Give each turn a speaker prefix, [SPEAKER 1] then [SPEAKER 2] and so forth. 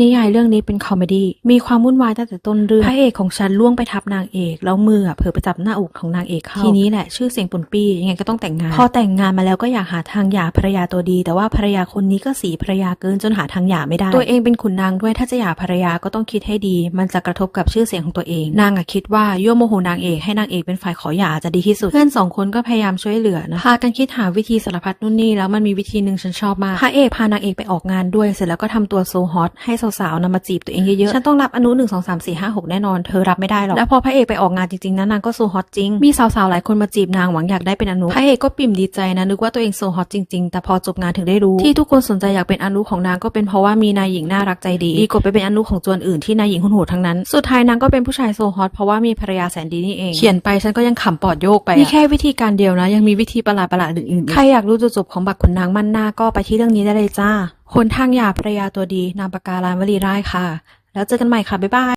[SPEAKER 1] นิยายเรื่องนี้เป็นคอมเมดี้มีความวุ่นวายตั้งแต่ต้นเรื่องพระเอกของฉันล่วงไปทับนางเอก แล้วมืออะเผลอไปจับหน้าอกของนางเอกเข้าทีนี้แหละชื่อเสียงปนปี้ยังไงก็ต้องแต่งงาน พอแต่งงานมาแล้วก็อยากหาทางหย่าภรรยาตัวดี แต่ว่าภรรยาคนนี้ก็สีภรรยาเกินจนหาทางหย่าไม่ได้ ตัวเองเป็นขุนนางด้วยถ้าจะหย่าภรรยาก็ต้องคิดให้ดี มันจะกระทบกับชื่อเสียงของตัวเอง นางอะคิดว่ายั่วโมโหนางเอกให้นางเอกเป็นฝ่ายขอหย่าจะดีที่สุดเพื่อนสองคนก็พยายามช่วยเหลือนะพากันคิดหาวิธีสารพัดนู่นนี่แล้วมันมีวิธีหนึ่งฉันชอบมากพระเอกพานางเอกไปออกงานด้วย เสร็จแล้วก็ทำตัวโซฮอตให้สาวๆนำมาจีบตัวเองเยอะๆ ฉันต้องรับอนุหนึ่งสองสามสี่ห้าหกแน่นอน เธอรับไม่ได้หรอก แล้วพอพระเอกไปออกงานจริงๆนะนางก็โซฮอตจริง มีสาวๆหลายคนมาจีบนางหวังอยากได้เป็นอนุ พระเอกก็ปิ่มดีใจนะนึกว่าตัวเองโซฮอตจริงๆ แต่พอจบงานถึงได้รู้ที่ทุกคนสนใจอยากเป็นอนุของนางก็เป็นเพราะว่ามีนายหญิงน่ารักใจดีดีกว่าไปเป็นอนุของจวนอื่นที่นายหญิงหุ่นโหดทั้งนั้น สุดท้ายนางก็เป็นผู้ชายโซฮอตเพราะว่ามีภรรยาแสนดีนี่เอง เขียนไปฉันก็ยังขำปอดโยกไปนี่แค่วิธีการเดียวนะ ยังมีวิธีประหลาดประหลาดๆอื่นๆอีกใครอยากรู้จุดจบของบักขุนนางมั่นหน้าก็ไปที่เรื่องนี้ได้เลยจ้า หนทางหย่าภรรยาตัวดี นามปากกาลานวลีไร้ายค่ะ แล้วเจอกันใหม่ค่ะ บ๊ายบาย